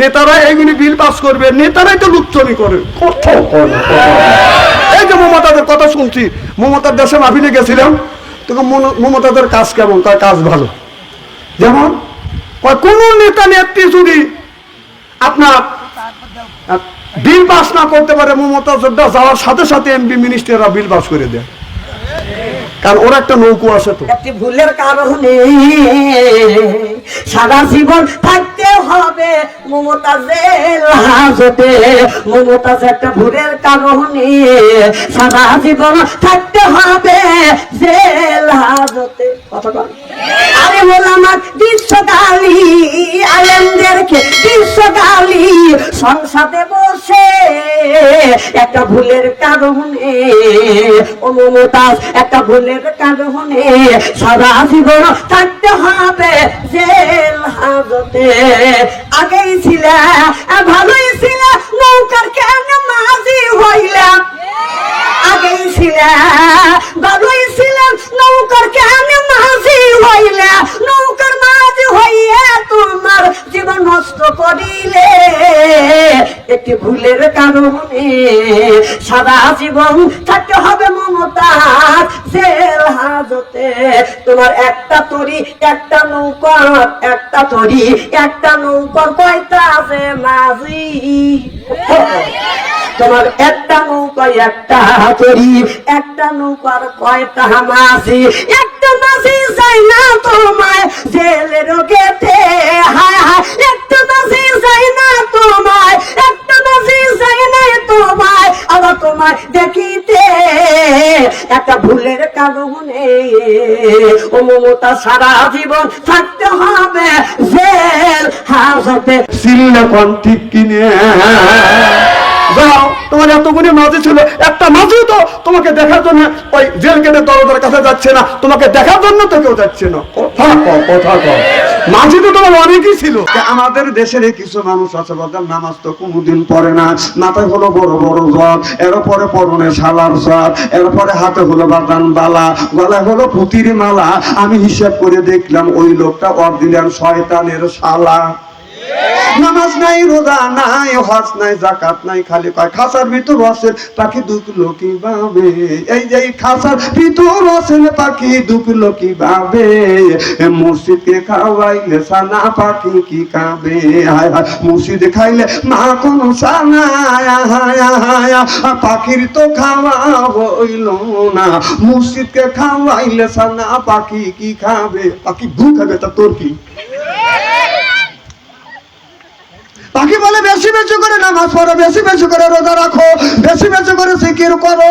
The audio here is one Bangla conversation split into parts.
নেতারা এইগুলি বিল পাস করবে, নেতারাই তো লুচ্চনি করে। এই যে মমতাদের কথা শুনছি, মমতার দেশে মাফিলে গেছিলাম তখন মমতাদের কাজ কেমন? তার কাজ ভালো। যেমন কোন নেতা নেত্রী যদি আপনার বিল পাস না করতে পারে, মমতা যোদ্ধা যাওয়ার সাথে সাথে এমপি মিনিস্টাররা বিল পাস করে দেয়। কারণ ওর একটা নৌকো আছে তো। ভুলের কারণে সারা জীবন থাকতে হবে মমতাজের হাজতে মমতাজ একটা ভুলের কারণে সারা জীবন থাকতে হবে জেল হাজতে বল। আরে বল আমার বিশ্বকালী আলেমদেরকে বিশ্বকালী সংসদে বসে একটা ভুলের কারণে, ও মমতাজ একটা ভুলের কারণে সারা জীবন থাকতে হবে জেল হাজতে আগেই ছিল কেন মাঝি হইলাম আগেই ছিল, ভালোই কেন মাঝি হইলা? নৌকার মাঝি হইয়া তোমার জীবন নষ্ট করিলে। একটি ভুলের কারণে সারা জীবন থাকতে হবে মমতার জেল হাজতে। তোমার একটা তরি, একটা নৌকার একটা তরি, একটা নৌকার কয়টা আছে মাঝি? তোমার একটা নৌকায় একটা তরি, একটা নৌকার কয়টা মাঝি? একটা মাঝি যায় না তোমায় জেলের গেটে। হায় হায়, একটা মাঝি একটা ভুলের কারণে ও মমতা, সারা জীবন থাকতে হবে জেল হাজতে। ঠিক কিনে। যাও, তোমার এতগুলি মাঝি ছিল, একটা মাঝি তো তোমাকে দেখার জন্য ওই জেল গেটের দরজার কাছে যাচ্ছে না, তোমাকে দেখার জন্য তো কেউ যাচ্ছে না। কথা কথা কও। মাঝি তো তোমার অনেকই ছিল। আমাদের দেশের কিছু মানুষ আছে নামাজ তো কোনোদিন পড়ে না। মাথায় হলো বড় বড় জ্বর, এরপরে পরনে শালার জ্বর, এরপরে হাতে হলো বাদান বালা, গলায় হলো পুতির মালা। আমি হিসাব করে দেখলাম ওই লোকটা অরিজিনাল শয়তানের শালা। নামাজ নাই, রোজা নাই, হজ নাই জাকাত নাই, খালি কয়, খাসার ভিতর আছে পাখি ঢুকলো কি ভাবে এই যে খাসার ভিতর আছে পাখি ঢুকলো কি ভাবে মসজিদকে খাওয়াইলে সানা পাখি কি খাবে? হায় হায়, মসজিদ খাইলে মা কোন সানা পাখির তো খাওয়া হইল না। মসজিদকে খাওয়াইলে সানা পাখি কি খাবে? পাখি ভু খাবে, তা তোর কি? পাখি বলে বেশি বেশি করে নামাজ পড়ো বেশি বেশি করে রোজা রাখো বেশি বেশি করে জিকির করো।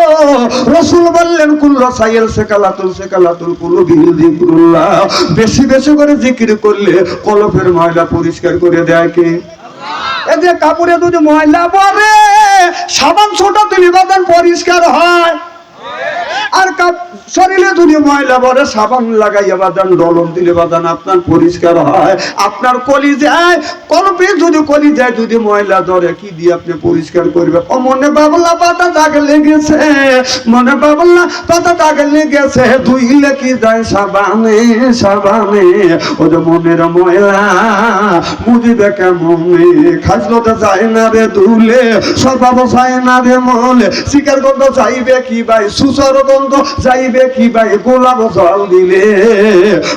রসুল বললেন কুল্ল সাইল সেকালাতুল সেকালাতুল কুলু বিল জিকরুল্লাহ বেশি বেশি করে জিকির করলে কলফের ময়লা পরিষ্কার করে দেয় কে? এই যে কাপড়ে যদি ময়লা পরে সাবান ছোট তুলি বাদান পরিষ্কার হয়। আর কাপ শরীরে যদি ময়লা পরে সাবান লাগাইয়া বাদান ডলন দিলে বাদান আপনার পরিষ্কার হয়। আপনার কলি যায়, কলপে যদি কলি যায়, যদি ময়লা ধরে, কি দিয়ে আপনি পরিষ্কার করবে ও মনে বাবলা পাতা দাগ লেগেছে, মনে বাবলা পাতা দাগ লেগেছে, ধুইলে কি যায় সাবানে সাবানে? ও যে মনের ময়লা মুদিবে কেমনে? খাজলো তো যায় না রে ধুলে স্বভাব যায় না রে মলে। শিকার গন্ধ যাইবে কি ভাই? সুসর গন্ধ যাইবে কি ভাই, গোলাপ জল দিলে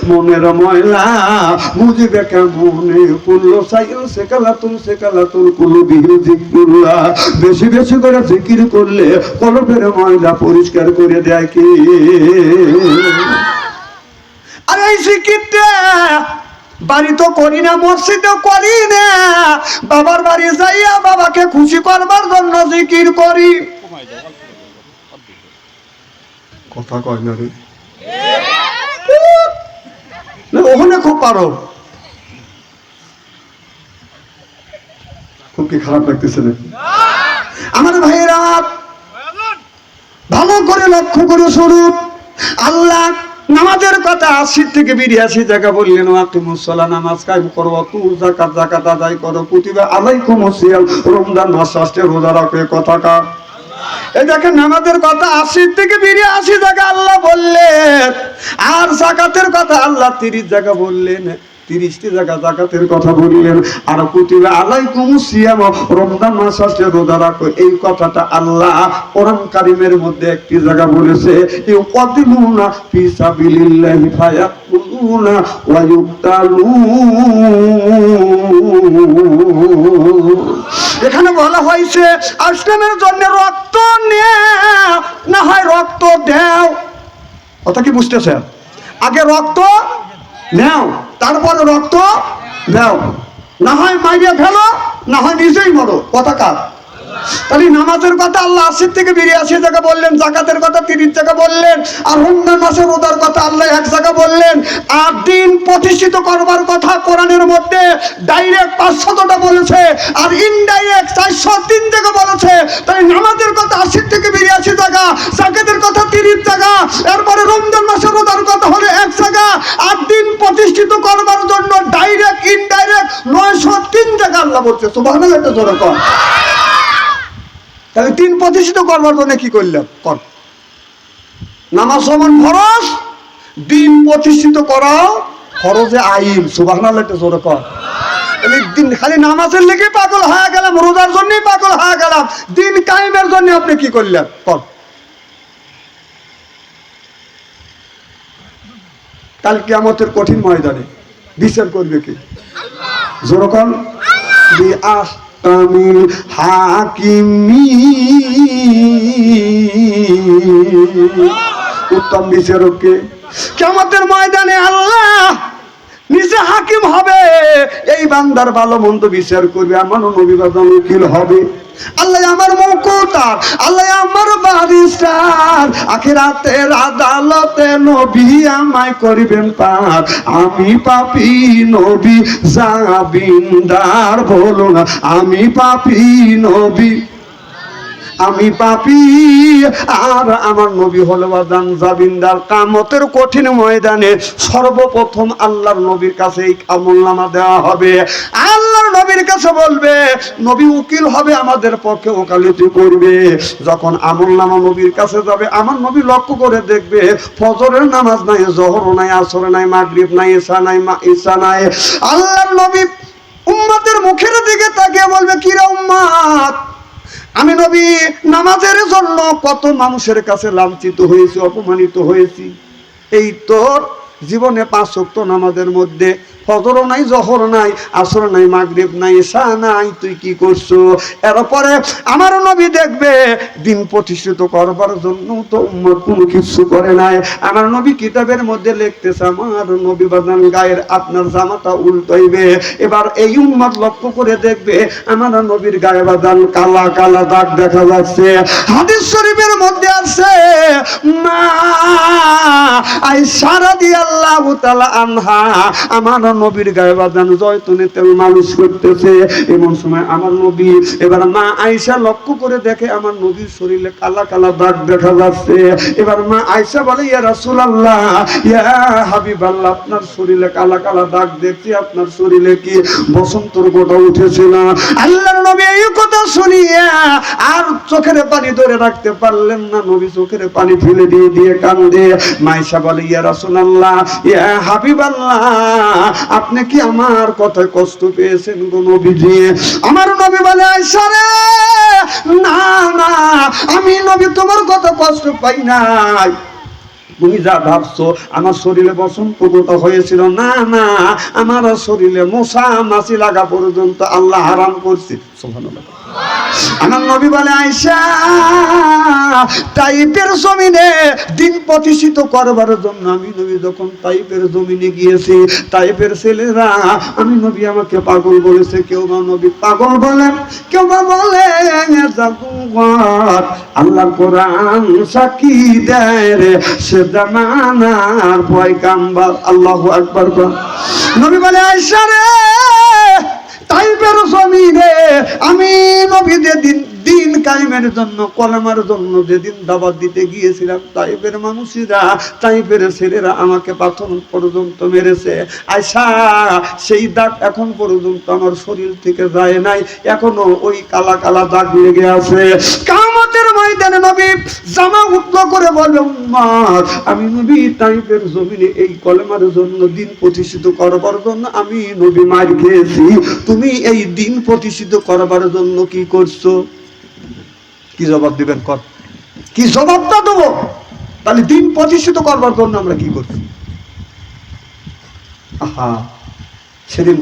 মনের ময়লা বুঝবে কেমনে? কুল্লো সাইল সেকালা তুল সেকালা তুল কুলু বিহু জিকুল্লা বেশি বেশি করে জিকির করলে কলপের ময়লা পরিষ্কার করে দেয় কি? আরে এই বাড়ি তো করি না, মসজিদও করি না। বাবার বাড়ি যাইয়া বাবাকে খুশি করবার জন্য জিকির করি। কথা কয় না রে ওখানে খুব পারো। খুব কি খারাপ লাগতেছে না আমার ভাইয়েরা, ভালো করে লক্ষ্য করে স্বরূপ আল্লাহ নামাজের কথা আশি থেকে বিরিয়াশি জায়গা বললেন আপনি মুসলা নামাজ কায়েম করব তু জাকাত জাকাত আদায় করো কুতিবা আলাইকুম সিয়াল রমজান মাস আসছে, রোজা রাখো কথা কার? এই দেখেন নামাজের কথা আশি থেকে আশি জায়গা আল্লাহ বললেন। আর জাকাতের কথা আল্লাহ তিরিশ জায়গা বললেন। তিরিশটি জায়গা জাকাতের কথা বললেন। আর সিয়াম, রমজান মাস আসলে রোজা রাখো। এই কথাটা আল্লাহ কোরআন কারিমের মধ্যে একটি জায়গা বলেছে কতিমুনা এখানে বলা হয়েছে আসলামের জন্য রক্ত নে না হয় রক্ত দেও। কথা কি বুঝতেছে? আগে রক্ত নেও, তারপরে রক্ত দেও। না হয় মাইরে ফেলো, না হয় নিজেই মরো। কথা কার? তাহলে নামাজের কথা আল্লাহ আশির থেকে বেরিয়ে আসি জায়গা বললেন, জাকাতের কথা তিরিশ জায়গা বললেন, আর রমজান মাসের রোদার কথা আল্লাহ এক জায়গা বললেন, আর দিন প্রতিষ্ঠিত করবার কথা কোরআনের মধ্যে ডাইরেক্ট পাঁচশতটা বলেছে, আর ইনডাইরেক্ট চারশো তিন জায়গা বলেছে। তাই নামাজের কথা আশির থেকে বেরিয়ে আসি জায়গা, জাকাতের কথা তিরিশ জায়গা, এরপরে রমজান মাসের রোদার কথা হলে এক জায়গা, আর দিন প্রতিষ্ঠিত করবার জন্য ডাইরেক্ট ইনডাইরেক্ট নয়শো তিন জায়গা আল্লাহ বলছে। সুবাহ একটা জোরে কর তাহলে তিন প্রতিষ্ঠিত করবার জন্য কি করলাম? কর। নামাজ সমান খরচ দিন প্রতিষ্ঠিত করাও খরচে আইন। সুবাহ জোরে কর। দিন খালি নামাজের লেগে পাগল হয়ে গেলাম, রোজার জন্যই পাগল হয়ে গেলাম, দিন কায়েমের জন্য আপনি কি করলেন? কর। কাল কিয়ামতের কঠিন ময়দানে বিচার করবে কি? যেরকম বি আহকামিল হাকিমি উত্তম বিচারককে। কেমতের ময়দানে আল্লাহ নিজে হাকিম হবে। বান্দার ভালো মন্দ বিচার করবে, আমার অভিবাদন বাদন উকিল হবে। আল্লাহ আমার মকুতার, আল্লাহ আমার বারিস্টার। আখিরাতের আদালতে নবী আমায় করিবেন পার। আমি পাপি নবী যাবিন্দার বলো না, আমি পাপি নবী। আমি পাপি, আর আমার নবী হলো বাদান জাবিন্দার কামতের কঠিন ময়দানে সর্বপ্রথম আল্লাহর নবীর কাছে এই আমল নামা দেওয়া হবে। আল্লাহর নবীর কাছে বলবে, নবী উকিল হবে আমাদের পক্ষে ওকালতি করবে। যখন আমল নামা নবীর কাছে যাবে, আমার নবী লক্ষ্য করে দেখবে, ফজরের নামাজ নাই, জহর নাই, আসর নাই, মাগরিব নাই, ঈশা নাই ঈশা নাই। আল্লাহর নবী উম্মাদের মুখের দিকে তাকিয়ে বলবে, কিরা উম্মাদ আমি নবী নামাজের জন্য কত মানুষের কাছে লাঞ্ছিত হয়েছি অপমানিত হয়েছি। এই তোর জীবনে পাঁচ শক্ত নামাজের মধ্যে ফজরও নাই, জহর নাই, আসর নাই, মাগরিব নাই, ঈশা নাই, তুই কি করছ? এরপরে আমার নবী দেখবে, দিন প্রতিষ্ঠিত করবার জন্য তো উম্মত কোনো কিছু করে নাই। আমার নবী কিতাবের মধ্যে লিখতেছে, আমার নবী বাদান গায়ের আপনার জামাটা উল্টাইবে। এবার এই উম্মত লক্ষ্য করে দেখবে, আমার নবীর গায়ে বাদান কালা কালা দাগ দেখা যাচ্ছে। হাদিস শরীফের মধ্যে আছে, মা আই সারা দি আল্লাহ তাআলা আনহা। আমার নবীর গায়ে বাদান জয়তুনে তেল মালিশ করতেছে। এমন সময় আমার নবী, এবার মা আয়েশা লক্ষ্য করে দেখে আমার নবীর শরীরে কালা কালা দাগ দেখা যাচ্ছে। এবার মা আয়েশা বলে, ইয়া রাসূলুল্লাহ, ইয়া হাবিবাল্লাহ, আপনার শরীরে কালা কালা দাগ দেখছি, আপনার শরীরে কি বসন্তর গোটা উঠেছে না? আল্লাহর নবী এই কথা শুনিয়া আর চোখের পানি ধরে রাখতে পারলেন না। নবী চোখের পানি ফেলে দিয়ে দিয়ে কান কান্দে মাইশা বলে, ইয়া রাসূলুল্লাহ ইয়া হাবিবাল্লাহ, আপনি কি আমার কথায় কষ্ট পেয়েছেন গো নবীজি? আমার নবী বলে আয়েশা রে, না না, আমি নবী তোমার কথা কষ্ট পাই নাই। তুমি যা ভাবছ, আমার শরীরে বসন্ত গোটা হয়েছিল, না না, আমার শরীরে মশা মাছি লাগা পর্যন্ত আল্লাহ হারাম করছে। সুবহানাল্লাহ। আমার নবী বলে আয়সা টাইপের জমিনে দিন প্রতিষ্ঠিত করবার জন্য আমি নবী যখন টাইপের জমিনে গিয়েছি টাইপের ছেলেরা আমি নবী, আমাকে পাগল বলেছে, কেউ বা নবী পাগল বলেন কেউ বা বলে আল্লাহ কোরআন সাক্ষী দেয় রে, সে জামানার ভয় কাম্বার আল্লাহ একবার নবী বলে আয়সা রে তাইপের জমিনে আমি নবীদের দিন দিন কায়েমের জন্য, কলেমার জন্য যেদিন দাবাত দিতে গিয়েছিলাম তাইপের মানুষেরা তাইপের ছেলেরা আমাকে পাথর পর্যন্ত মেরেছে। আয়সা, সেই দাগ এখন পর্যন্ত আমার শরীর থেকে যায় নাই, এখনও ওই কালা কালা দাগ লেগে আছে। কামতের ময়দানে নবী জামা উঠল করে বলে উম্মার আমি নবী তাইপের জমিনে এই কলেমার জন্য দিন প্রতিষ্ঠিত করবার জন্য আমি নবী মার খেয়েছি। তুমি এই দিন প্রতিষ্ঠিত করবার জন্য কি করছ? কি জবাব দিবেন কর। কি জবাবটা দেবো? তাহলে দিন প্রতিষ্ঠিত করবার জন্য আমরা কি করছি? আহা, সেদিন